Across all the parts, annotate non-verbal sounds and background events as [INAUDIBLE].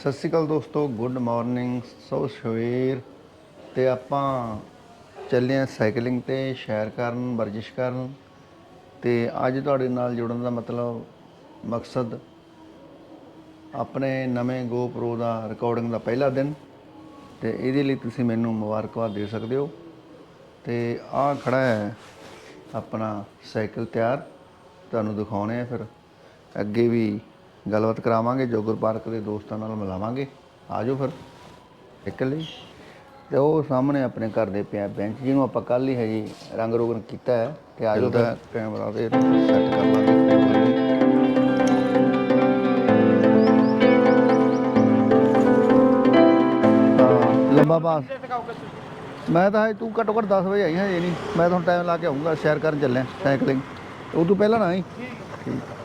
ਸਤਿ ਸ਼੍ਰੀ ਅਕਾਲ ਦੋਸਤੋ, good morning. ਸੋ ਸਵੇਰ ਤੇ ਆਪਾਂ ਚੱਲੇ ਆ ਸਾਈਕਲਿੰਗ ਤੇ, ਸ਼ੈਰ ਕਰਨ, ਵਰਜਿਸ਼ ਕਰਨ। ਤੇ ਅੱਜ ਤੁਹਾਡੇ ਨਾਲ ਜੁੜਨ ਦਾ ਮਤਲਬ, ਮਕਸਦ ਆਪਣੇ ਨਵੇਂ GoPro ਦਾ ਰਿਕਾਰਡਿੰਗ ਦਾ ਪਹਿਲਾ ਦਿਨ। ਤੇ ਇਹਦੇ ਲਈ ਤੁਸੀਂ ਮੈਨੂੰ ਮੁਬਾਰਕਬਾਦ ਦੇ ਸਕਦੇ ਹੋ। ਤੇ ਆਹ ਖੜਾ ਹੈ ਆਪਣਾ ਸਾਈਕਲ ਤਿਆਰ। ਤੁਹਾਨੂੰ ਦਿਖਾਉਣੇ ਆ ਫਿਰ। ਅੱਗੇ ਵੀ ਗੱਲਬਾਤ ਕਰਾਵਾਂਗੇ ਜੋਗਰ ਪਾਰਕ ਦੇ ਦੋਸਤਾਂ ਨਾਲ ਮਿਲਾਵਾਂਗੇ। ਆਜੋ ਫਿਰ ਸਾਈਕਲ ਲਈ ਤੇ ਉਹ ਸਾਹਮਣੇ ਆਪਣੇ ਘਰ ਦੇ ਪਿਆ ਬੈਂਚ ਜਿਹਨੂੰ ਆਪਾਂ ਕੱਲ ਹੀ ਹੈ ਜੀ ਰੰਗ ਰੋਗਨ ਕੀਤਾ ਹੈ। ਤੇ ਆਜੋ ਤਾਂ ਕੈਮਰਾ ਤੇ ਸੈੱਟ ਕਰ ਲਾਂਗੇ ਲੰਬਾ ਪਾਸ। ਮੈਂ ਤਾਂ ਹਜੇ ਤੂੰ ਘੱਟੋ ਘੱਟ 10 ਵਜੇ ਆਈ ਹਾਂ ਇਹ ਨਹੀਂ। ਮੈਂ ਤੁਹਾਨੂੰ ਟਾਈਮ ਲਾ ਕੇ ਆਉਂਗਾ ਸ਼ੇਅਰ ਕਰਨ ਚੱਲਿਆ ਸਾਈਕਲਿੰਗ। ਉਹ ਤੋਂ ਪਹਿਲਾਂ ਨਾ ਆਈ। ਠੀਕ।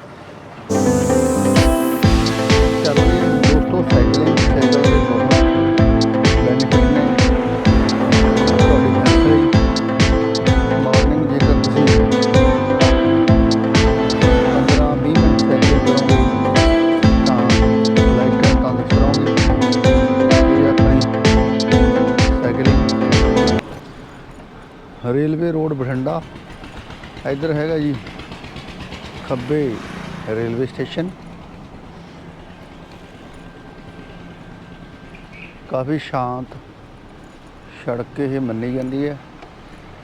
ਬਠਿੰਡਾ ਇੱਧਰ ਹੈਗਾ ਜੀ, ਖੱਬੇ ਰੇਲਵੇ ਸਟੇਸ਼ਨ। ਕਾਫੀ ਸ਼ਾਂਤ ਸੜਕ ਇਹ ਮੰਨੀ ਜਾਂਦੀ ਹੈ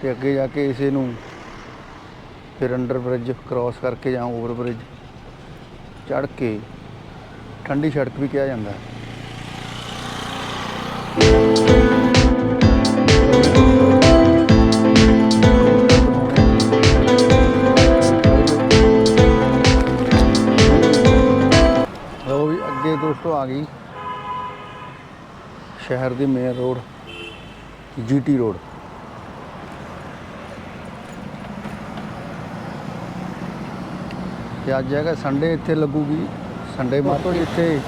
ਤੇ ਅੱਗੇ ਜਾ ਕੇ ਇਸੇ ਨੂੰ ਫਿਰ ਅੰਡਰ ਬ੍ਰਿਜ ਕ੍ਰਾਸ ਕਰਕੇ ਜਾਂ ਓਵਰ ਬ੍ਰਿਜ ਚੜ੍ਹ ਕੇ ਠੰਡੀ ਸੜਕ ਵੀ ਕਿਹਾ ਜਾਂਦਾ ਹੈ। ਆ ਗਈ। ਸ਼ਹਿਰ ਦੀ ਮੇਨ ਰੋਡ ਜੀਟੀ ਰੋਡ ਤੇ ਅੱਜ ਹੈਗਾ ਸੰਡੇ ਇੱਥੇ ਲੱਗੂਗੀ। ਸੰਡੇ ਮਾਰਕੀਟ ਇੱਥੇ।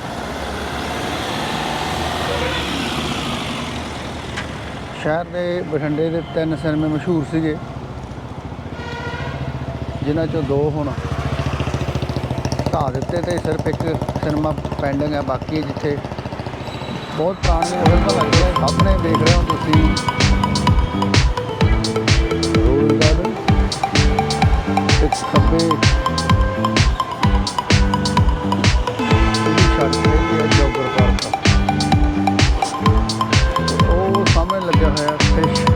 ਸ਼ਹਿਰ ਦੇ ਬਠਿੰਡੇ ਦੇ ਤਿੰਨ ਸਿਨੇਮੇ ਮਸ਼ਹੂਰ ਸੀਗੇ। ਜਿਨ੍ਹਾਂ ਚੋਂ ਦੋ ਹੁਣ ਢਾਹ ਦਿੱਤੇ ਤੇ ਸਿਰਫ ਇੱਕ ਸਿਨੇਮਾ ਪੈਂਡਿੰਗ ਹੈ ਬਾਕੀ ਜਿੱਥੇ ਬਹੁਤ ਪੁਰਾਣੀਆਂ ਫਿਲਮਾਂ ਲੱਗਦੀਆਂ ਸਾਹਮਣੇ ਦੇਖ ਰਹੇ ਹੋ ਤੁਸੀਂ। ਰੋਜ਼ ਗਾਰਡਨ ਤੇ ਖੱਬੇ। ਇਹਦੀ ਛੱਡ ਰਹੀ ਹੈ ਜੋਗਰ ਪਾਰਕ। ਉਹ ਸਾਹਮਣੇ ਲੱਗਿਆ ਹੋਇਆ ਫਿਸ਼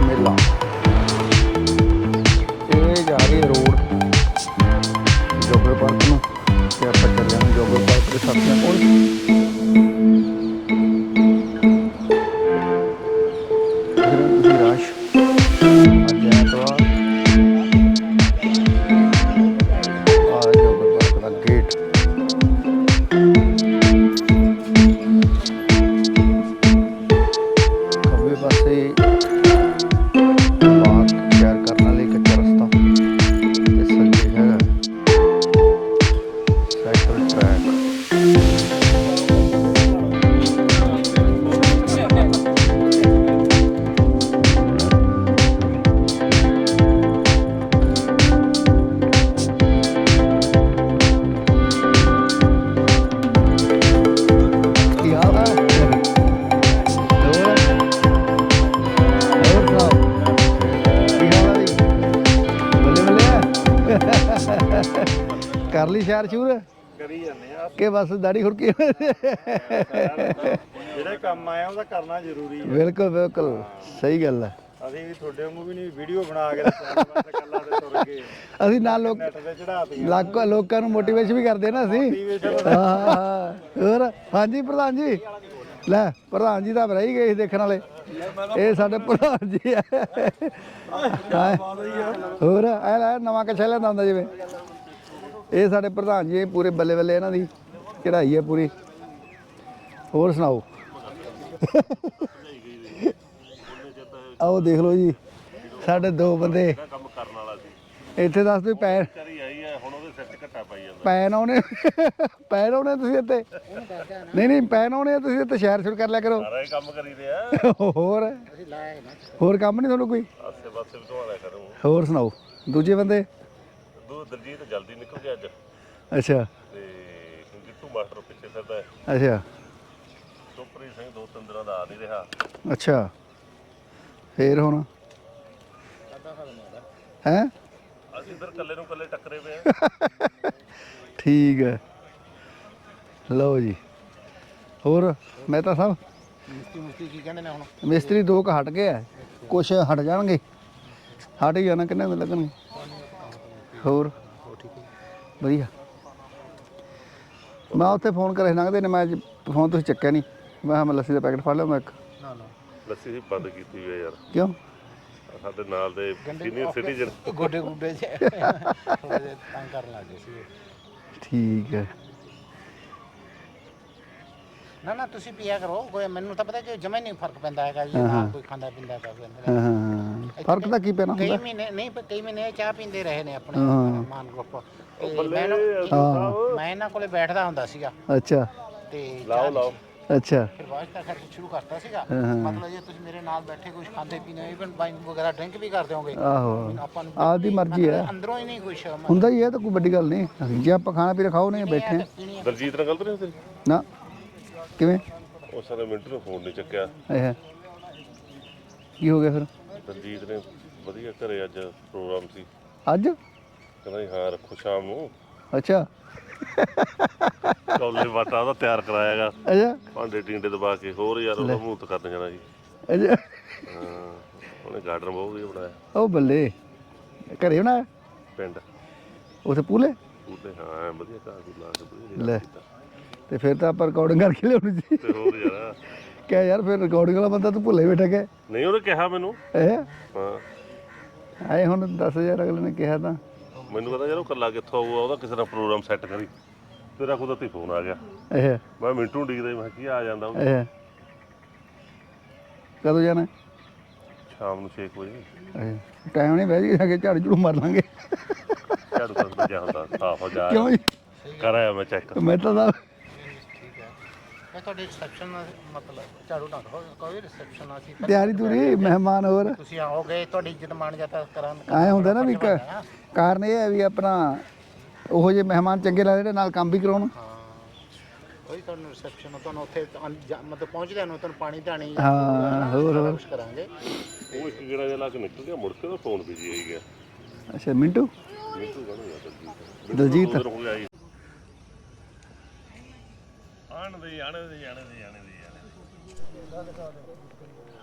ਜੋਗਰ ਪਾਰਕ ਸ਼ਹਿਰ ਸ਼ੂਰ? ਕਰੀ ਜਾਂਦੇ ਆ। ਕਿ ਬਸ ਦਾੜੀ ਖੁਰਕੀ ਜਿਹੜਾ ਕੰਮ ਆਇਆ ਉਹਦਾ ਕਰਨਾ ਜ਼ਰੂਰੀ ਹੈ ਬਿਲਕੁਲ ਬਿਲਕੁਲ। ਸਹੀ ਗੱਲ ਹੈ ਅਸੀਂ ਵੀ ਤੁਹਾਡੇ ਵਾਂਗੂ ਵੀ ਨਹੀਂ ਵੀਡੀਓ ਬਣਾ ਕੇ ਤੇ ਤੁਰ ਅਸੀਂ ਨਾਲ ਲੋਕ ਨੈਟ ਤੇ ਚੜਾਤੀਆਂ ਲੋਕਾਂ ਨੂੰ ਮੋਟੀਵੇਸ਼ਨ ਵੀ ਕਰਦੇ ਨਾ ਅਸੀਂ। ਹਾਂ ਹੋਰ? ਹਾਂਜੀ ਪ੍ਰਧਾਨ ਜੀ। ਲੈ ਪ੍ਰਧਾਨ ਜੀ ਤਾਂ ਰਹੀ ਗਏ ਦੇਖਣ ਵਾਲੇ। ਇਹ ਸਾਡੇ ਪ੍ਰਧਾਨ ਜੀ ਆ। ਹਾਂ। ਹੋਰ? ਐ ਲੈ ਨਵਾਂ ਕੱਛਾ ਲੈਂਦਾ ਹੁੰਦਾ ਜਿਵੇਂ। ਇਹ ਸਾਡੇ ਪ੍ਰਧਾਨ ਜੀ ਪੂਰੇ ਬੱਲੇ ਬੱਲੇ ਇਹਨਾਂ ਦੀ ਚੜਾਈ ਹੈ ਪੂਰੀ। ਹੋਰ ਸੁਣਾਓ? ਆਓ ਦੇਖ ਲਓ ਜੀ ਸਾਡੇ ਦੋ ਬੰਦੇ। ਕੰਮ ਕਰਨ ਵਾਲਾ ਸੀ ਇੱਥੇ ਦੱਸ ਵੀ ਪੈਰ ਕਰੀ ਆਈ ਹੈ ਹੁਣ ਉਹਦੇ ਸਿਰ 'ਚ ਘੱਟਾ ਪਾਈ ਜਾਂਦਾ ਪੈਨ ਆਉਣੇ ਪੈਨ ਆਉਣੇ ਤੁਸੀਂ ਇੱਥੇ? ਨਹੀਂ ਨਹੀਂ ਪੈਨ ਆਉਣੇ ਤੁਸੀਂ ਇੱਥੇ ਸ਼ਹਿਰ ਸ਼ੁਰੂ ਕਰ ਲਿਆ ਕਰੋ। ਸਾਰਾ ਹੀ ਕੰਮ ਕਰੀਦੇ ਆ। ਹੋਰ? ਹੋਰ ਕੰਮ ਨਹੀਂ ਤੁਹਾਨੂੰ ਕੋਈ? ਆਸੇ ਪਾਸੇ ਵਿਧਵਾਣਾ ਕਰੂੰ। ਹੋਰ ਸੁਣਾਓ ਦੂਜੇ ਬੰਦੇ? ਦੋ ਦਲਜੀਤ ਜਲਦੀ ਨਿਕਲ ਗਿਆ ਅੱਜ। ਅੱਛਾ। ਤੇ ਜਿੱਤੂ ਮਾਸਟਰ ਪਿੱਛੇ ਫਿਰਦਾ ਹੈ। ਅੱਛਾ। ਸੁਪਰੀ ਸਿੰਘ ਦੋ ਤਿੰਨ ਦਿਨਾਂ ਦਾ ਆ ਨਹੀਂ ਰਿਹਾ। ਅੱਛਾ। ਫੇਰ ਹੁਣ? ਹੈ? ਅਸੀਂ ਇਧਰ ਕੱਲੇ ਨੂੰ ਕੱਲੇ ਟੱਕਰੇ ਪਏ ਆ ਠੀਕ ਹੈ। ਲਓ ਜੀ। ਹੋਰ ਮਹਿਤਾ ਸਾਹਿਬ ਮਿਸਤੀ ਮੁਸਤੀ ਕੀ ਕਹਿੰਦੇ ਨੇ ਹੁਣ? ਮਿਸਤਰੀ ਦੋ ਕ ਹਟ ਗਏ ਆ। ਕੁਛ ਹਟ ਜਾਣਗੇ। ਹਟ ਹੀ ਜਾਣਾ ਕਿੰਨੇ ਦਿਨ ਲੱਗਣਗੇ? ਹੋਰ? ਵਧੀਆ। ਮੈਂ ਉੱਥੇ ਫੋਨ ਕਰੇ ਲੰਘਦੇ ਨੇ ਮੈਂ ਅੱਜ ਫੋਨ ਤੁਸੀਂ ਚੱਕਿਆ ਨਹੀਂ। ਮੈਂ ਕਿਹਾ ਮੈਂ ਲੱਸੀ ਦਾ ਪੈਕਟ ਫੜ ਲਿਆ ਮੈਂ ਇੱਕ। ਨਾ ਨਾ ਲੱਸੀ ਸੀ ਬੰਦ ਕੀਤੀ ਹੋਈ ਆ ਯਾਰ। ਕਿਉਂ? ਆਹ ਸਾਡੇ ਨਾਲ ਦੇ ਸੀਨੀਅਰ ਸਿਟੀਜ਼ਨ। ਗੋਡੇ ਗੁੱਡੇ ਜੇ [LAUGHS] ਥੋੜੇ ਜਿਹੇ ਤੰਗ ਕਰਨ ਲੱਗ ਗਏ ਸੀ ਠੀਕ ਹੈ। ਨਾ ਨਾ ਤੁਸੀਂ ਪੀਆ ਕਰੋ। ਕੋਈ ਮੈਨੂੰ ਤਾਂ ਪਤਾ ਕਿ ਜਮਾ ਨਹੀਂ ਫ਼ਰਕ ਪੈਂਦਾ ਹੈਗਾ ਜੀ ਨਾਲ ਕੋਈ ਖਾਂਦਾ ਪੀਂਦਾ ਤਾਂ ਕਹਿੰਦੇ ਹਾਂ ਹਾਂ ਹਾਂ। ਫ਼ਰਕ ਤਾਂ ਕੀ ਪੈਣਾ ਕਈ ਹੁੰਦਾ? ਮਹੀਨੇ ਨਹੀਂ ਪਰ ਕਈ ਮਹੀਨੇ ਚਾਹ ਪੀਂਦੇ ਰਹੇ ਨੇ ਆਪਣੇ। ਮਾਨ ਗਰੁੱਪ। ਤੇ ਮੈਂ ਨਾ- ਹਾਂ। ਮੈਂ ਇਹਨਾਂ ਕੋਲੇ ਬੈਠਦਾ ਹੁੰਦਾ ਸੀਗਾ। ਅੱਛਾ। ਤੇ ਲਾਓ ਲਾਓ। ਅੱਛਾ। ਫਿਰ ਬਾਅਦ ਤਾਂ ਖੈਰ ਸ਼ੁਰੂ ਕਰਤਾ ਸੀਗਾ। ਮਤਲਬ ਜੇ ਤੁਸੀਂ ਮੇਰੇ ਨਾਲ ਬੈਠੇ ਕੁਝ ਖਾਂਦੇ ਪੀਂਦੇ ਇਵਨ ਵਾਈਨ ਵਗੈਰਾ ਡਰਿੰਕ ਵੀ ਕਰਦੇ ਹੋਗੇ ਆਹੋ। ਆਪਾਂ ਨੂੰ ਆਪਦੀ ਮਰਜ਼ੀ ਹੈ। ਅੰਦਰੋਂ ਹੀ ਨਹੀਂ ਕੁਝ ਹੁੰਦਾ ਹੀ ਹੈ ਤਾਂ ਕੋਈ ਵੱਡੀ ਗੱਲ ਨਹੀਂ। ਜੇ ਆਪਾਂ ਖਾਣਾ ਪੀਣਾ ਖਾਓ ਨਹੀਂ ਬੈਠੇ ਹਾਂ। ਦਲਜੀਤ ਨਾਲ ਗਲਤ ਨਹੀਂ ਨਾ। ਕਿਵੇਂ? ਉਹ ਸਾਰੇ ਮਿੰਟ ਨੂੰ ਫੋਨ ਨਹੀਂ ਚੱਕਿਆ। ਇਹ ਕੀ ਹੋ ਗਿਆ ਫਿਰ? ਦਲਜੀਤ ਨੇ ਵਧੀਆ ਘਰੇ ਅੱਜ ਪ੍ਰੋਗਰਾਮ ਸੀ। ਅੱਜ? ਕਹਿੰਦਾ ਜੀ ਹਾਂ ਰੱਖੋ ਸ਼ਾਮ ਨੂੰ। ਅੱਛਾ। ਕੌਲੇ ਵਾਟਾ ਉਹਦਾ ਤਿਆਰ ਕਰਾਇਆਗਾ ਅੱਛਾ। ਭਾਂਡੇ ਟਿੰਡੇ ਦਬਾ ਕੇ ਹੋਰ ਯਾਰ ਉਹਦਾ ਮੂੰਹ ਤੇ ਕਰਨ ਜਾਣਾ ਜੀ। ਅੱਛਾ। ਹਾਂ ਉਹਨੇ ਗਾਰਡਨ ਬਹੁਤ ਵਧੀਆ ਬਣਾਇਆ। ਉਹ ਬੱਲੇ ਘਰੇ ਬਣਾਇਆ? ਪਿੰਡ। ਉਥੇ ਪੂਲੇ? ਉਹਦੇ ਹਾਂ ਐਨ ਵਧੀਆ ਘਾਹ ਘੂਹ ਲਾ ਕੇ ਵਧੀਆ ਲੈ। ਤੇ ਫਿਰ ਤਾਂ ਆਪਾਂ ਰਿਕਾਰਡਿੰਗ ਕਰਕੇ ਲਿਆਉਣੀ ਸੀ। ਤੇ ਹੋਰ ਯਾਰ। ਕਿਹਾ ਯਾਰ ਫਿਰ ਰਿਕਾਰਡਿੰਗ ਵਾਲਾ ਬੰਦਾ ਤੂੰ ਭੁੱਲੇ ਬੈਠਾ ਗਿਆ ਨਹੀਂ ਉਹਨੇ ਕਿਹਾ ਮੈਨੂੰ। ਇਹ ਹਾਂ। ਆਏ ਹੁਣ 10000 ਅਗਲੇ ਨੇ ਕਿਹਾ ਤਾਂ। ਮੈਨੂੰ ਕਹਿੰਦਾ ਯਾਰ ਉਹ ਕੱਲਾ ਕਿੱਥੋਂ ਆਊਗਾ ਉਹਦਾ ਕਿਸੇ ਨਾਲ ਪ੍ਰੋਗਰਾਮ ਸੈੱਟ ਕਰੀ। ਤੇਰਾ ਕੁਦਰਤੀ ਫੋਨ ਆ ਗਿਆ। ਇਹ ਮੈਂ ਮਿੰਟੂ ਡੀਕਦਾ ਮੈਂ ਕੀ ਆ ਜਾਂਦਾ ਉਹ। ਇਹ ਕਦੋਂ ਜਾਣਾ? ਸ਼ਾਮ ਨੂੰ 6 ਵਜੇ। ਟਾਈਮ ਨਹੀਂ ਬਹਿ ਜੀ ਅੱਗੇ ਝਾੜੂ ਝੂੜੂ ਮਾਰ ਲਾਂਗੇ। ਝਾੜੂ ਕਰ ਹੁੰਦਾ? ਸਾਫ਼ ਹੋ ਜਾ। ਕਿਉਂ ਜੀ? ਕਰ ਆਇਆ ਮੈਂ ਚੈੱਕ ਮੈਂ ਤਾਂ ਸਾਹਿਬ ਹੈ ਇਹ ਤੁਹਾਡੇ ਰਿਸੈਪਸ਼ਨ ਮਤਲਬ ਝਾੜੂ ਨਾ ਕਹੋ ਕੋਈ ਰਿਸੈਪਸ਼ਨ ਆ ਸੀ ਤਿਆਰੀ ਤੁਰੀ ਮਹਿਮਾਨ ਹੋਰ। ਤੁਸੀਂ ਆਓਗੇ ਤੁਹਾਡੀ ਇੱਜ਼ਤ ਮਾਣ ਜਾਤਾ ਕਰਾਂ ਆਏ ਹੁੰਦਾ ਨਾ ਵੀ ਕ- ਕਾਰਨ ਇਹ ਹੈ ਵੀ ਆਪਣਾ ਉਹੋ ਜਿਹੇ ਮਹਿਮਾਨ ਚੰਗੇ ਲੱਗਦੇ ਜਿਹੜੇ ਨਾਲ ਕੰਮ ਵੀ ਕਰਾਉਣ। ਹਾਂ ਉਹੀ ਤੁਹਾਨੂੰ ਰਿਸੈਪਸ਼ਨ ਤੁਹਾਨੂੰ ਉੱਥੇ ਜਾ- ਮਤਲਬ ਪਹੁੰਚਦੇ ਨੂੰ ਤੁਹਾਨੂੰ ਪਾਣੀ ਧਾਣੀ ਹਾਂ, ਹੋਰ, ਹੋਰ। ਕੁਝ ਕਰਾਂਗੇ। ਉਹ ਇੱਕ ਗੇੜਾ ਜਿਹਾ ਲਾ ਕੇ ਨਿਕਲ ਗਿਆ ਮੁੜ ਕੇ ਉਹਦਾ ਫੋਨ ਬਿਜ਼ੀ ਆਈ ਗਿਆ। ਅੱਛਾ ਮਿੰਟੂ? ਮਿੰਟੂ ਕਹਿੰਦਾ ਦਲਜੀਤ। ਦਲਜੀਤ? ਦੋ ਦਿਨ ਹੋ ਗਿਆ ਜੀ।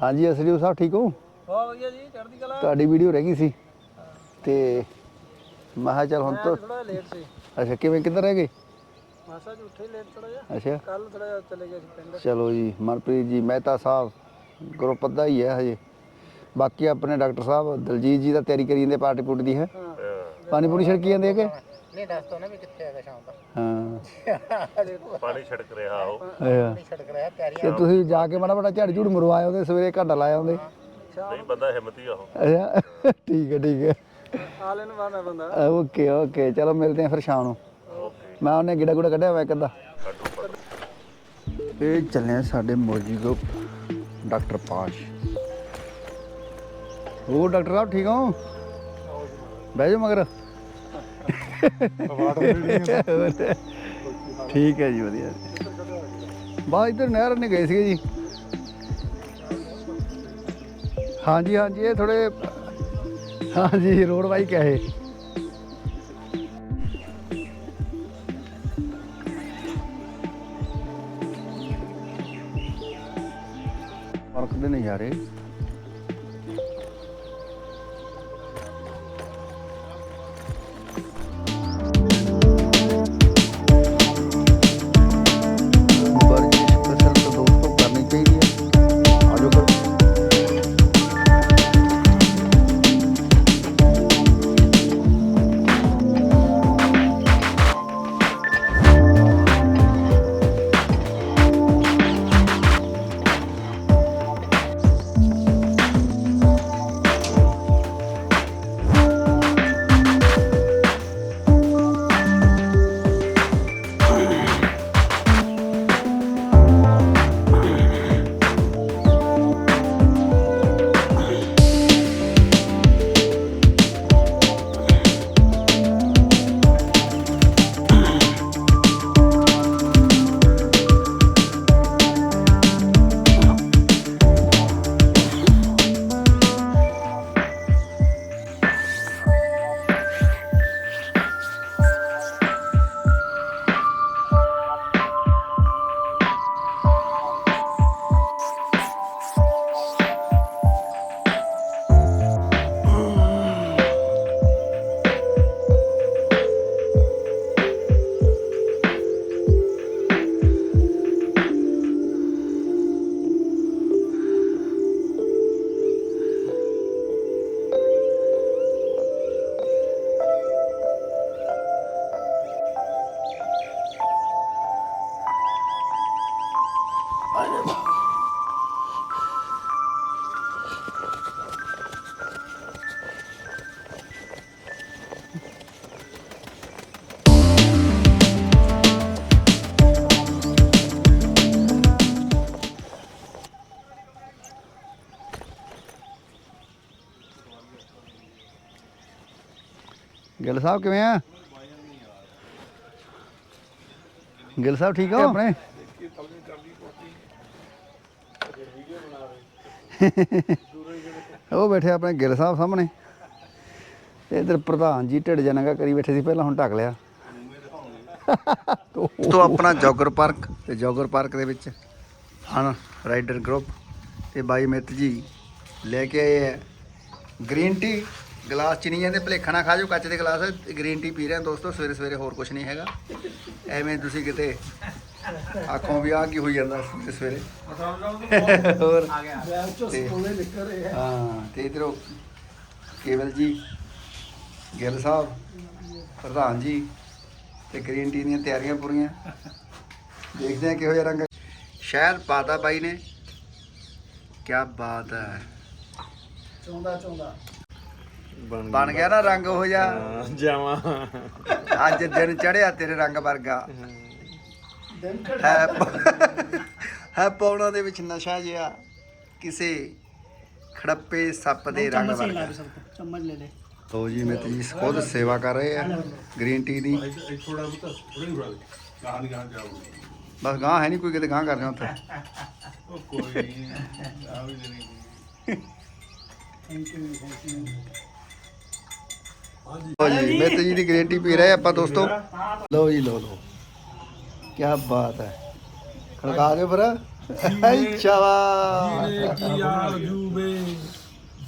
ਹਾਂਜੀ ਅਸਰੀਓ ਸਾਹਿਬ ਠੀਕ ਹੋ? ਬਹੁਤ ਵਧੀਆ ਜੀ ਚੜ੍ਹਦੀ ਕਲਾ। ਤੁਹਾਡੀ ਵੀਡੀਓ ਰਹਿ ਗਈ ਸੀ। ਤੇ ਮੈਂ ਕਿਹਾ ਚੱਲ ਹੁਣ ਤਾਂ ਥੋੜਾ ਲੇਟ ਸੀ। ਅੱਛਾ ਕਿਵੇਂ ਕਿੱਧਰ ਰਹਿ ਗਏ? ਮਾਸਾ ਜੀ ਉੱਠੇ ਲੇਟ ਥੋੜਾ ਜਿਹਾ। ਅੱਛਾ। ਕੱਲ ਥੋੜਾ ਜਿਹਾ ਚਲੇ ਗਏ ਸੀ ਪਿੰਡ। ਚਲੋ ਜੀ ਮਨਪ੍ਰੀਤ ਜੀ ਮਹਿਤਾ ਸਾਹਿਬ ਗਰੁੱਪ ਦਾ ਹੀ ਹੈ ਹਜੇ। ਬਾਕੀ ਆਪਣੇ ਡਾਕਟਰ ਸਾਹਿਬ ਦਲਜੀਤ ਜੀ ਦਾ ਤਿਆਰੀ ਕਰੀ ਜਾਂਦੇ ਪਾਰਟੀ ਪੂਟੀ ਦੀ ਹੈ? ਪਾਣੀ ਪੂਣੀ ਛੜਕੀ ਜਾਂਦੇ ਹੈਗੇ? ਨਹੀਂ ਦੱਸ ਦੋ ਨਾ ਵੀ ਕਿੱਥੇ ਹੈਗਾ ਸ਼ਾਮ ਦਾ। ਹਾਂ। ਪਾਣੀ ਛਿੜਕ ਰਿਹਾ ਉਹ। ਅੱਛਾ। ਨਹੀਂ ਛੜਕ ਰਿਹਾ ਤਿਆਰੀ ਤੇ ਤੁਸੀਂ ਜਾ ਕੇ ਮਾੜਾ ਮਾੜਾ ਝਾੜ ਝੂੜ ਮਰਵਾਏ ਉਹਦੇ ਸਵੇਰੇ ਘੰਟਾ ਲਾਇਆ ਉਹਦੇ। ਨਹੀਂ ਬੰਦਾ ਹਿੰਮਤੀ ਆ ਉਹ। ਅੱਛਾ। ਠੀਕ ਹੈ ਠੀਕ ਹੈ। ਆਲ ਇਨ ਵਨ ਹੈ ਬੰਦਾ। Okay okay. ਚਲੋ ਮਿਲਦੇ ਹਾਂ ਫਿਰ ਸ਼ਾਮ ਨੂੰ। ਮੈਂ ਉਹਨੇ ਗਿੜਾ ਗੁੜਾ ਕੱਢਿਆ ਹੋਇਆ ਕਿੱਦਾਂ ਇਹ ਚੱਲੇ ਆ ਸਾਡੇ ਮੋਜੀ ਗੋ ਡਾਕਟਰ ਪਾਸ਼। ਉਹ ਡਾਕਟਰ ਸਾਹਿਬ ਠੀਕ ਹੋ? ਬਹਿ ਜਾਓ ਮਗਰ। ਠੀਕ ਹੈ ਜੀ, ਵਧੀਆ। ਬਾਹਰ ਇੱਧਰ ਨਹਿਰ ਨਹੀਂ ਗਏ ਸੀਗੇ ਜੀ। ਹਾਂਜੀ ਹਾਂਜੀ, ਇਹ ਥੋੜੇ ਹਾਂਜੀ, ਰੋਡ ਬਾਈਕ ਹੈ ਇਹ। ਪਾਰਕ ਦੇ ਨਜ਼ਾਰੇ। ਸਾਹਿਬ ਕਿਵੇਂ ਆ? ਗਿੱਲ ਸਾਹਿਬ ਠੀਕ ਹੋ? ਆਪਣੇ। ਉਹ ਬੈਠੇ ਆਪਣੇ ਗਿੱਲ ਸਾਹਿਬ ਸਾਹਮਣੇ। ਇਧਰ ਪ੍ਰਧਾਨ ਜੀ ਢਿੱਡ ਜਨਗਾ ਕਰੀ ਬੈਠੇ ਸੀ ਪਹਿਲਾਂ ਹੁਣ ਢੱਕ ਲਿਆ। ਤੋਂ ਆਪਣਾ ਜੋਗਰ ਪਾਰਕ ਤੇ ਜੋਗਰ ਪਾਰਕ ਦੇ ਵਿੱਚ ਹਨ ਰਾਈਡਰ ਗਰੁੱਪ ਤੇ ਬਾਈ ਮਿੱਤ ਜੀ ਲੈ ਕੇ ਆਏ ਹੈ ਗ੍ਰੀਨ ਟੀ ਗਲਾਸ ਚ ਨਹੀਂ ਜਾਂਦੇ ਭਲੇਖਾ ਨਾ ਖਾ ਜਾਓ, ਕੱਚ ਦੇ ਗਲਾਸ ਗ੍ਰੀਨ ਟੀ ਪੀ ਰਹੇ ਹਾਂ ਦੋਸਤੋ, ਸਵੇਰੇ ਸਵੇਰੇ ਹੋਰ ਕੁਝ ਨਹੀਂ ਹੈਗਾ। ਐਵੇਂ ਤੁਸੀਂ ਕਿਤੇ ਆਖੋ ਵੀ ਆ ਕੀ ਹੋਈ ਜਾਂਦਾ ਸਵੇਰੇ ਸਵੇਰੇ। ਹੋਰ। ਤੇ- ਹਾਂ, ਤੇ ਇਧਰੋਂ ਕੇਵਲ ਜੀ, ਗਿੱਲ ਸਾਹਿਬ, ਪ੍ਰਧਾਨ ਜੀ, ਤੇ ਗ੍ਰੀਨ ਟੀ ਦੀਆਂ ਤਿਆਰੀਆਂ ਪੂਰੀਆਂ। ਦੇਖਦੇ ਹਾਂ ਕਿਹੋ ਜਿਹਾ ਰੰਗ ਸ਼ਹਿਰ ਪਾਤਾ ਬਾਈ ਨੇ। ਕੀ ਬਾਤ ਹੈ। ਚੌਂਦਾ ਚੌਂਦਾ। ਬਣ ਗਿਆ ਨਾ ਰੰਗ ਉਹ ਜਾ ਜਾਵਾਂ ਅੱਜ ਦਿਨ ਚੜਿਆ ਤੇਰੇ ਰੰਗ ਵਰਗਾ। ਦਿਨ ਹੈ ਪ- ਹੈ ਪੌਣਾ ਦੇ ਵਿੱਚ ਨਸ਼ਾ ਜਿਹਾ ਕਿਸੇ ਖੜੱਪੇ ਸੱਪ ਦੇ ਰੰਗ ਵਰਗਾ। ਚਮਚ ਲੈ ਲੈ। ਲੋ ਜੀ ਮਿੱਤ ਜੀ ਖੁਦ ਸੇਵਾ ਕਰ ਰਹੇ ਆ ਗ੍ਰੀਨ ਟੀ ਦੀ। ਥੋੜਾ ਬੁੱਤ ਥੋੜੀ ਉੜਾ ਦੇ ਗਾਂ ਦੀ ਗਾਂ ਜਾਓ। ਬਸ ਗਾਂ ਹੈ ਨਹੀਂ ਕੋਈ ਕਿਤੇ ਗਾਂ ਕਰਦੇ ਉੱਥੇ। ਉਹ ਕੋਈ ਨਹੀਂ ਆ ਵੀ ਨਹੀਂ ਥੈਂਕ ਯੂ ਥੈਂਕ ਯੂ ਲੋ ਜੀ ਮਿੱਤ ਜੀ ਦੀ ਗ੍ਰੀਨ ਟੀ ਪੀ ਰਹੇ ਆਪਾਂ ਦੋਸਤੋ ਲੋ ਜੀ ਲੋ ਲੋ ਕੀ ਬਾਤ ਹੈ ਖੜਕਾ ਦਿਓ ਫਿਰ ਸ਼ਾਬਾਸ਼ जीने की आरजू में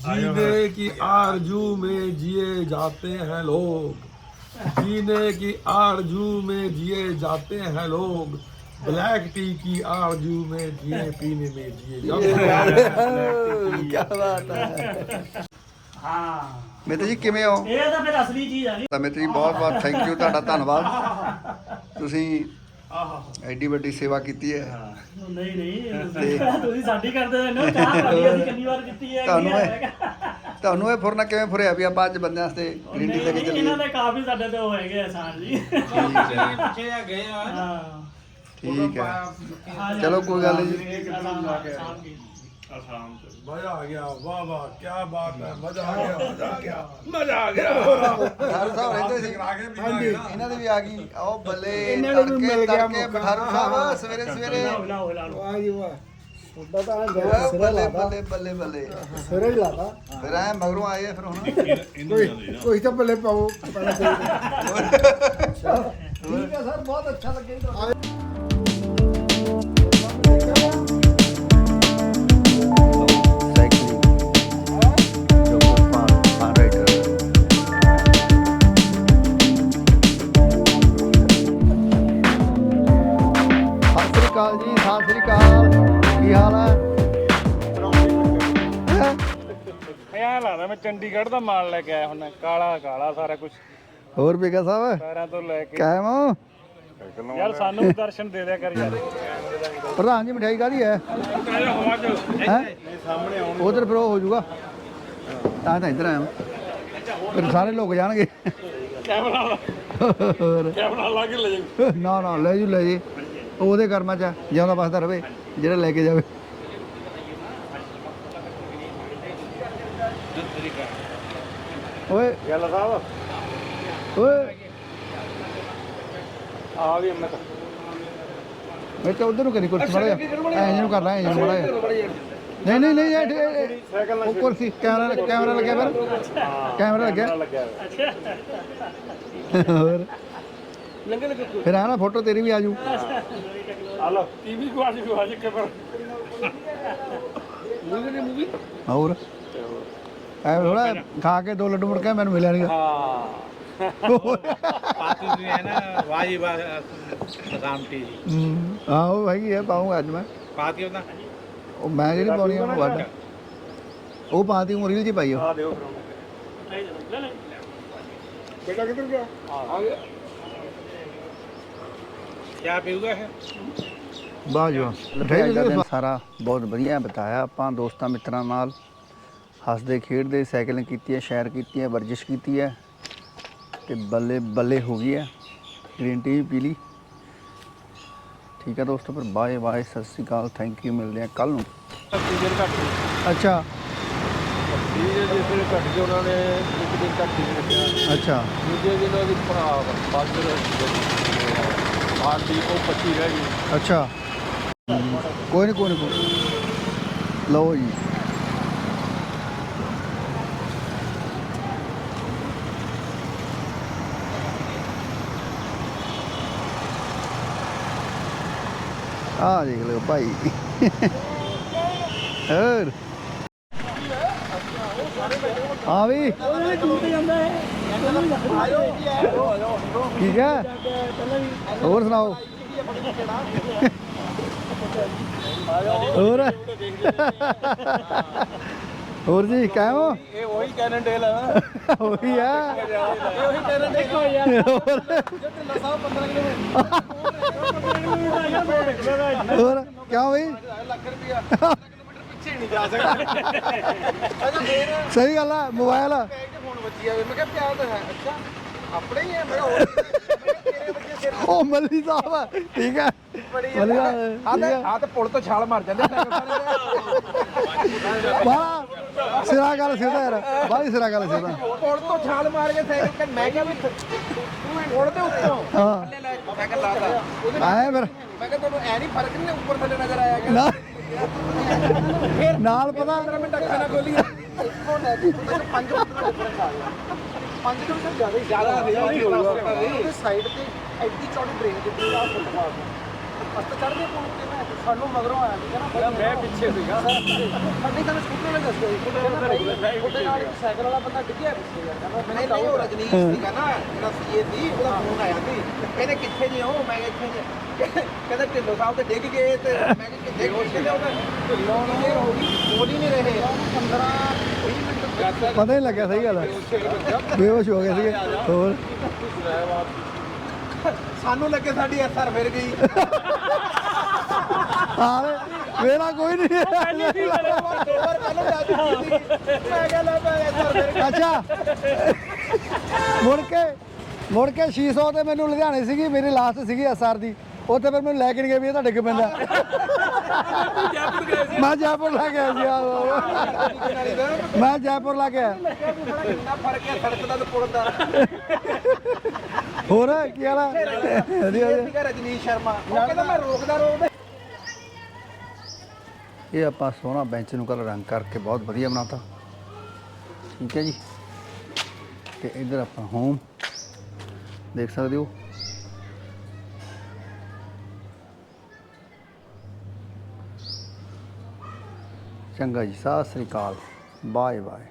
जीने की आरजू में जिए जाते हैं लोग जीने की आरजू में जिए जाते हैं लोग ब्लैक टी की आरजू में जिए पीने में जिए जाते हैं ਕੀ ਬਾਤ ਹੈ ਹਾਂ ਮਿੱਤ ਜੀ ਕਿਵੇਂ ਹੋ? ਇਹ ਤਾਂ ਫਿਰ ਅਸਲੀ ਚੀਜ਼ ਆ ਜੀ। ਤਾਂ ਮਿੱਤ ਜੀ ਬਹੁਤ ਬਹੁਤ ਥੈਂਕ ਯੂ ਤੁਹਾਡਾ ਧੰਨਵਾਦ। ਤੁਸੀਂ ਐਡੀ ਵੱਡੀ ਸੇਵਾ ਕੀਤੀ ਹੈ। ਨਹੀਂ ਨਹੀਂ ਤੁਸੀਂ ਸਾਡੀ ਕਰਦੇ ਰਹਿੰਦੇ ਹੋ ਚਾਹ ਸਾਡੀ ਅਸੀਂ ਕਿੰਨੀ ਵਾਰ ਕੀਤੀ ਹੈ ਤੁਹਾਨੂੰ ਇਹ ਤੁਹਾਨੂੰ ਇਹ ਫੁਰਨਾ ਕਿਵੇਂ ਫੁਰਿਆ ਵੀ ਆਪਾਂ ਅੱਜ ਬੰਦਿਆਂ ਵਾਸਤੇ ਗ੍ਰੀਨ ਟੀ ਲੈ ਕੇ ਚੱਲੀਏ? ਇਹਨਾਂ ਦੇ ਕਾਫੀ ਸਾਡੇ ਤੇ ਉਹ ਹੈਗੇ ਆਸਾਨ ਜੀ। ਪਿੱਛੇ ਜਾ ਗਏ ਆ। ਹਾਂ। ਠੀਕ ਹੈ। ਚਲੋ ਕੋਈ ਗੱਲ ਨਹੀਂ ਮਜ਼ਾ ਆ ਗਿਆ। ਵਾਹ ਵਾਹ ਕੀ ਬਾਤ ਹੈ। ਮਜ਼ਾ ਆ ਗਿਆ। ਮਜ਼ਾ ਆ ਗਿਆ। ਮਜ਼ਾ ਆ ਗਿਆ। ਠਾਰੂ ਸਾਹਿਬ ਰਹਿੰਦੇ ਸੀ। ਹਾਂਜੀ। ਇਹਨਾਂ ਦੇ ਵੀ ਆ ਗਈ। ਉਹ ਬੱਲੇ ਇਹਨਾਂ ਨੂੰ ਵੀ ਸਾਹਿਬ ਸਵੇਰੇ ਸਵੇਰੇ। ਬੱਲੇ ਬੱਲੇ ਬੱਲੇ ਬੱਲੇ। ਸਿਰੇ ਲਾਦਾ ਫਿਰ ਐ ਮਗਰੋਂ ਆਏ ਫਿਰ ਹੁਣ। ਕੋਈ ਤਾਂ ਬੱਲੇ ਪਾਓ। ਠੀਕ ਹੈ ਸਰ ਬਹੁਤ ਅੱਛਾ ਲੱਗੇਗਾ ਐਂ ਲੱਗਦਾ ਮੈਂ ਚੰਡੀਗੜ੍ਹ ਦਾ ਮਾਲ ਲੈ ਕੇ ਆਇਆ ਹੁਣ ਕਾਲਾ ਕਾਲਾ ਸਾਰਾ ਕੁਝ ਹੋਰ ਬੇਗਾ ਸਾਹਿਬ? ਪੈਰਾਂ ਤੋਂ ਲੈ ਕੇ। ਕਾਇਮ ਹੋ? ਯਾਰ ਸਾਨੂੰ ਵੀ ਦਰਸ਼ਨ ਦੇ ਦਿਆ ਕਰ ਯਾਰ। ਪ੍ਰਧਾਨ ਜੀ ਮਠਿਆਈ ਕਾਦੀ ਹੈ? ਉਧਰ ਫਿਰ ਉਹ ਹੋ ਜਾਊਗਾ ਤਾਂ ਤਾਂ ਇੱਧਰ ਆਇਆ ਮੈਂ। ਫਿਰ ਸਾਰੇ ਲੋਕ ਜਾਣਗੇ। ਕੈਮਰਾ ਹੋਰ। ਕੈਮਰਾ ਲਾ ਕੇ ਲੈ ਜਾ ਨਾ ਨਾ ਲੈ ਜੂ ਲੈ ਜੀ। ਉਹ ਉਹਦੇ ਕਰਮਾਂ ਚ ਜਿਉਂਦਾ ਬਸਦਾ ਰਵੇ ਜਿਹੜਾ ਲੈ ਕੇ ਜਾਵੇ। ਓਏ। ਗੱਲ ਸਾਹਿਬ ਓਏ। ਆ ਵੀ ਮੈਂ ਮੈਂ ਤਾਂ ਉਧਰ ਨੂੰ ਕਰੀ ਕੁਰਸੀ ਮੜਾ ਐ ਜਿਹਨੂੰ ਕਰ ਲਾ ਐ ਜਿਹਨੂੰ ਮੜਾ ਨਹੀਂ ਨਹੀਂ ਨਹੀਂ ਇਹ- ਇਹ- ਇਹ- ਉਹ ਕੁਰਸੀ ਕੈਮਰਾ ਕੈਮਰਾ ਲੱਗਿਆ ਫਿਰ। ਕੈਮਰਾ ਲੱਗਿਆ। ਲੱਗਿਆ ਹੋਰ। ਫਿਰ ਆ ਨਾ ਫੋਟੋ ਤੇਰੀ ਵੀ ਆ ਜੂ। ਆ ਲੋ ਟੀਵੀ ਕੋ ਅੱਜ ਕੋ ਅੱਜ ਕੇ ਪਰ ਹੋਰ। ਐ ਥੋੜਾ ਖਾ ਕੇ ਦੋ ਲੱਡੂ ਮੁੜ ਕੇ ਮੈਨੂੰ ਮਿਲਿਆ ਨਹੀਂ ਪਾਤੀ ਵੀ ਹੈ ਨਾ ਵਾਜੀ ਰਾਮਟੀ ਹਾਂ। ਉਹ ਹੈਗੀ ਹੈ ਪਾਉਂਗਾ ਅੱਜ ਮੈਂ। ਪਾਤੀ ਉਹਦਾ ਉਹ ਮੈਂ ਜਿਹੜੀ ਪਾਉਣੀ ਆ ਉਹ ਵੱਡ ਉਹ ਪਾਤੀ ਉਹ ਰੀਲ ਜੀ ਪਾਈ ਉਹ ਆ ਦਿਓ ਫਿਰ ਉਹਨੂੰ। ਕੀ ਪੀਊਗਾ ਇਹ? ਵਾਹ ਜੀ ਵਾਹ। ਅੱਜ ਦਾ ਦਿਨ ਸਾਰਾ ਬਹੁਤ ਵਧੀਆ ਬਿਤਾਇਆ ਆਪਾਂ ਦੋਸਤਾਂ ਮਿੱਤਰਾਂ ਨਾਲ। ਹੱਸਦੇ ਖੇਡਦੇ ਸਾਈਕਲਿੰਗ ਕੀਤੀ ਹੈ ਸੈਰ ਕੀਤੀ ਹੈ ਵਰਜਿਸ਼ ਕੀਤੀ ਹੈ ਤੇ ਬੱਲੇ ਬੱਲੇ ਹੋ ਗਈ ਹੈ। ਗ੍ਰੀਨ ਟੀ ਵੀ ਪੀ ਲਈ। ਠੀਕ ਹੈ ਦੋਸਤੋ ਫਿਰ ਬਾਏ ਬਾਏ ਸਤਿ ਸ਼੍ਰੀ ਅਕਾਲ ਥੈਂਕ ਯੂ ਮਿਲਦੇ ਹਾਂ ਕੱਲ ਨੂੰ। ਅੱਛਾ। ਠੀਕ ਹੈ ਜੀ ਫਿਰ ਘੱਟ ਕੇ ਉਹਨਾਂ ਨੇ ਇੱਕ ਦਿਨ ਤੱਕ ਠੀਕ ਰੱਖਿਆ। ਅੱਛਾ। ਦੂਜੇ ਦਿਨ ਉਹਦੀ ਭਰਾ ਬਾਜਰ ਆਰਡੀ ਉਹ 25 ਰਹਿ ਗਈ। ਅੱਛਾ। ਕੋਈ ਨਹੀਂ ਕੋਈ ਨਹੀਂ। ਲਓ ਜੀ। ਆ ਦੇਖ ਲਓ ਭਾਈ। ਹੋਰ? ਆ ਵੀ। ਠੀਕ ਹੈ? ਹੋਰ ਸੁਣਾਓ? ਹੋਰ? ਹੋਰ ਜੀ ਕਾਇਮ ਹੋ? ਇਹ ਉਹੀ ਕੈਨਨਡੇਲ ਆ। ਉਹੀ ਆ। ਇਹ ਉਹੀ ਕੈਨਨਡੇਲ 15 ਕਿਲੋਮੀਟਰ ਹੋਰ। ਕਿਉਂ ਬਈ? ਲੱਖ ਰੁਪਿਆ ਕਿਲੋਮੀਟਰ ਪਿੱਛੇ ਨਹੀਂ ਜਾ ਸਕਦਾ। ਅਜਾ ਫੇਰ? ਸਹੀ ਗੱਲ ਆ ਮੋਬਾਈਲ ਫੋਨ ਵੱਜੀ ਜਾਵੇ। ਮੈਂ ਕਿਹਾ ਪਿਆ ਤਾਂ ਹੈ। ਅੱਛਾ ਆਪਣੇ ਹੀ ਹੈ ਮੈਂ ਕਿਹਾ ਹੋਰ ਮੈਂ ਕਿਹਾ ਤੇਰੇ ਬੱਚੇ ਸਿਰ ਉਹ ਮੱਲੀ ਸਾਹਿਬ ਆ, ਠੀਕ ਹੈ ਬੜੀ ਮੱਲੀ ਆ ਸਾਹਿਬ, ਆ। ਤੇ ਆ ਪੁਲ ਤੋਂ ਛਾਲ ਮਾਰ ਜਾਂਦੇ ਸਾਈਕਲ ਸਾਰੇ ਗੱਲ ਸਿੱਧਾ ਯਾਰ ਬਾਈ ਸਿਰਾ ਗੱਲ ਸਿੱਧਾ ਪੁਲ ਤੋਂ ਛਾਲ ਮਾਰ ਕੇ ਸਾਈਕਲ ਤੇ ਮੈਂ ਕਿਹਾ ਵੀ ਪੁਲ ਦੇ ਉੱਤੋਂ। ਹਾਂ। ਥੱਲੇ ਲੈ ਕੇ ਸਾਈਕਲ ਲਾਤਾ ਉਹਦੇ ਆਏ ਫਿਰ। ਮੈਂ ਕਿਹਾ ਤੁਹਾਨੂੰ ਐ ਨਹੀਂ ਫ਼ਰਕ ਨਹੀਂ ਉੱਪਰ ਥੱਲੇ ਨਜ਼ਰ ਆਇਆ ਕਿ ਨਾ। ਨਾਲ ਪਤਾ 15 ਮਿੰਟ ਅੱਖਾਂ ਨਾ ਖੋਲੀ ਇੱਥੋਂ ਲੈ ਕੇ 5 ਮਿੰਟ ਦਾ ਡਿਫਰੈਂਸ ਆ ਗਿਆ 5 ਕਿਲੋਮੀਟਰ ਜ਼ਿਆਦਾ ਹੀ ਜ਼ਿਆਦਾ ਸੀ ਉਹਦੇ ਸਾਈਡ ਤੇ ਐਡੀ ਚੌੜੀ ਬ੍ਰੇਕ ਦਿੱਤੀ ਆ ਫੁੱਟਪਾਥ ਅਸ ਤਾਂ ਚੜ੍ਹਦੇ ਪੁਲ ਤੇ ਸਾਨੂੰ ਮਗਰੋਂ ਆਇਆ ਸੀ ਕਹਿੰਦਾ ਮੈਂ ਪਿੱਛੇ ਸੀਗਾ। ਸਾਡੇ ਤਾਂ ਸਕੂਟਰ ਉਹਦੇ ਨਾਲ ਇੱਕ ਸਾਈਕਲ ਵਾਲਾ ਬੰਦਾ ਡਿੱਗਿਆ ਪਿੱਛੇ ਯਾਰ। ਕਹਿੰਦਾ ਮੈਨੂੰ ਨਹੀਂ ਉਹ ਰਜਨੀਸ਼ ਸੀਗਾ ਨਾ ਜਿਹੜਾ ਸੀਏ ਸੀ ਉਹਦਾ ਫੋਨ ਆਇਆ ਸੀ। ਕਹਿੰਦੇ ਕਿੱਥੇ ਜੇ ਹੋ ਮੈਂ ਇੱਥੇ ਜੇ। ਕਹਿੰਦਾ ਢਿੱਲੋਂ ਸਾਹਿਬ ਤੇ ਡਿੱਗ ਗਏ ਤੇ ਮੈਂ ਕਿਹਾ ਕਿੱਥੇ ਕਿੱਥੇ ਉਹਦਾ ਢਿੱਲੋਂ ਨੇ ਹੋ ਗਈ ਬੋਲ ਹੀ ਨਹੀਂ ਰਹੇ। 15 20 ਮਿੰਟ ਪਤਾ ਹੀ ਨਹੀਂ ਲੱਗਿਆ ਸਹੀ ਗੱਲ ਹੈ ਬੇਹੋਸ਼ ਹੋ ਗਏ ਸੀਗੇ। ਹੋਰ? ਸਾਨੂੰ ਲੱਗੇ ਸਾਡੀ ਐਸਆਰ ਫਿਰ ਗਈ। ਹਾਲੇ ਮੇਰਾ ਕੋਈ ਨਹੀਂ ਦੋ ਵਾਰ ਪਹਿਲਾਂ ਜਾ ਚੁੱਕੀ ਸੀ ਮੈਂ ਕਿਹਾ ਲੈ ਮੈਂ ਐਸਆਰ ਫਿਰ ਅੱਛਾ। ਮੁੜ ਕੇ ਮੁੜ ਕੇ 600 ਤੇ ਮੈਨੂੰ ਲੁਧਿਆਣੇ ਸੀਗੀ, ਮੇਰੀ ਲਾਸਟ ਸੀਗੀ ਐਸਆਰ ਦੀ। ਉੱਥੇ ਫਿਰ ਮੈਨੂੰ ਲੈ ਕੇ ਨਹੀਂ ਗਏ ਵੀ ਇਹ ਤਾਂ ਡਿੱਗ ਪੈਂਦਾ। ਮੈਂ ਜੈਪੁਰ ਲਾ ਗਿਆ ਜੀ ਸੀ ਮੈਂ ਜੈਪੁਰ ਲਾ ਗਿਆ ਫ਼ਰਕ ਹੈ ਸੜਕ ਦਾ ਤੇ ਪੁਲ ਦਾ ਹੋਰ, ਕੀ ਹਾਲ ਆ? ਰਜਨੀਸ਼ ਸ਼ਰਮਾ। ਉਹ ਕਹਿੰਦਾ ਮੈਂ ਰੋਕਦਾ ਰੋਕਦਾ। ਇਹ ਆਪਾਂ ਸੋਹਣਾ ਬੈਂਚ ਨੂੰ ਕੱਲ ਰੰਗ ਕਰਕੇ ਬਹੁਤ ਵਧੀਆ ਬਣਾਤਾ। ਠੀਕ ਹੈ ਜੀ। ਤੇ ਇਧਰ ਆਪਾਂ ਹੋਮ ਦੇਖ ਸਕਦੇ ਹੋ। ਚੰਗਾ ਜੀ, ਸਤਿ ਸ੍ਰੀ ਅਕਾਲ। Bye bye